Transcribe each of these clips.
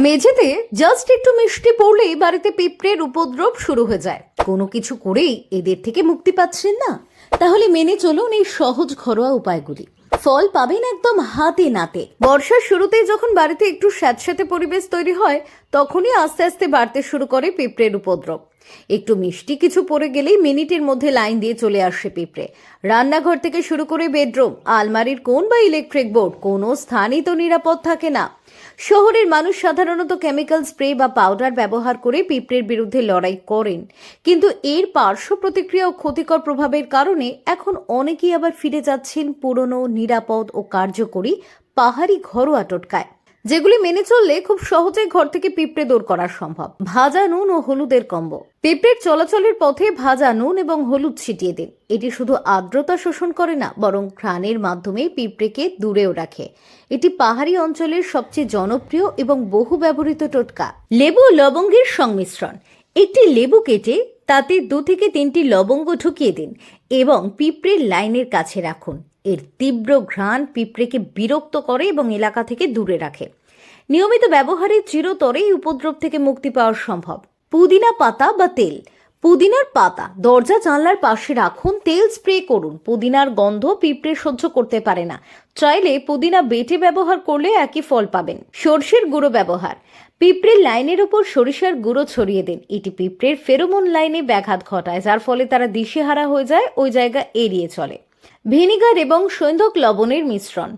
মেঝেতে জাস্ট একটু মিষ্টি পড়লেই বাড়িতে পিঁপড়ের উপদ্রব শুরু হয়ে যায়। কোনো কিছু করেই এদের থেকে মুক্তি পাচ্ছেন না। তাহলে মেনে চলুন এই সহজ ঘরোয়া উপায়গুলি। ফল পাবেন একদম হাতে নাতে। বর্ষার শুরুতেই যখন বাড়িতে একটু স্যাঁতস্যাঁতে পরিবেশ তৈরি হয়, তখনই আস্তে আস্তে বাড়তে শুরু করে পিঁপড়ের উপদ্রব। একটু মিষ্টি কিছু পড়ে গেলেই মিনিটের মধ্যে লাইন দিয়ে চলে আসে পিঁপড়ে। রান্নাঘর থেকে শুরু করে বেডরুম, আলমারির কোন বা ইলেকট্রিক বোর্ড, কোনো স্থানই তো নিরাপদ থাকে না। শহরের মানুষ সাধারণত কেমিক্যাল স্প্রে বা পাউডার ব্যবহার করে পিঁপড়ের বিরুদ্ধে লড়াই করেন। কিন্তু এর পার্শ্ব প্রতিক্রিয়া ও ক্ষতিকর প্রভাবের কারণে এখন অনেকেই আবার ফিরে যাচ্ছেন পুরনো, নিরাপদ ও কার্যকরী পাহাড়ি ঘরোয়া টোটকায়। যেগুলি মেনে চললে খুব সহজেই ঘর থেকে পিঁপড়ে দূর করা সম্ভব। ভাজা নুন ও হলুদের কম্বো। পিঁপড়ের চলাচলের পথে ভাজা নুন এবং হলুদ ছিটিয়ে দিন। এটি শুধু আর্দ্রতা শোষণ করে না, বরং ঘ্রাণের মাধ্যমে পিঁপড়েকে দূরেও রাখে। এটি পাহাড়ি অঞ্চলের সবচেয়ে জনপ্রিয় এবং বহু ব্যবহৃত টোটকা। লেবু লবঙ্গের সংমিশ্রণ। একটি লেবু কেটে তাতে দু থেকে তিনটি লবঙ্গ ঢুকিয়ে দিন এবং পিঁপড়ের লাইনের কাছে রাখুন। এর তীব্র ঘ্রাণ পিঁপড়েকে বিরক্ত করে এবং এলাকা থেকে দূরে রাখে। নিয়মিত ব্যবহারে চিরতরেই উপদ্রব থেকে মুক্তি পাওয়া সম্ভব। পুদিনা পাতা বা তেল। পুদিনার পাতা দরজা জানলার পাশে রাখুন, তেল স্প্রে করুন। পুদিনার গন্ধ পিঁপড়ে সহ্য করতে পারে না। চাইলে পুদিনা বেটে ব্যবহার করলে একই ফল পাবেন। সর্ষের গুঁড়ো ব্যবহার। পিঁপড়ের লাইনের উপর সরিষার গুঁড়ো ছড়িয়ে দিন। এটি পিঁপড়ের ফেরোমন লাইনে ব্যাঘাত ঘটায়, যার ফলে তারা দিশেহারা হয়ে যায়, ওই জায়গা এড়িয়ে চলে। ভিনিগার এবং সৈন্ধক লবণের মিশ্রণ।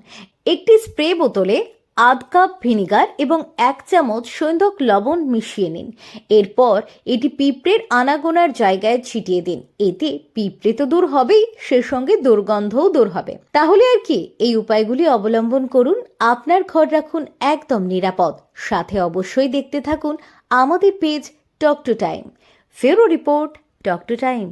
একটি স্প্রে বোতলে আধ কাপ ভিনিগার এবং এক চামচ সৈন্ধক লবণ মিশিয়ে নিন। এরপর এটি পিঁপড়ের আনাগোনার জায়গায় ছিটিয়ে দিন। এতে পিঁপড়ে তো দূর হবেই সে সঙ্গে দুর্গন্ধও দূর হবে। তাহলে আর কি? এই উপায়গুলি অবলম্বন করুন। আপনার ঘর রাখুন একদম নিরাপদ। সাথে অবশ্যই দেখতে থাকুন আমাদের পেজ টক টু টাইম। ফেরো রিপোর্ট টক টু টাইম।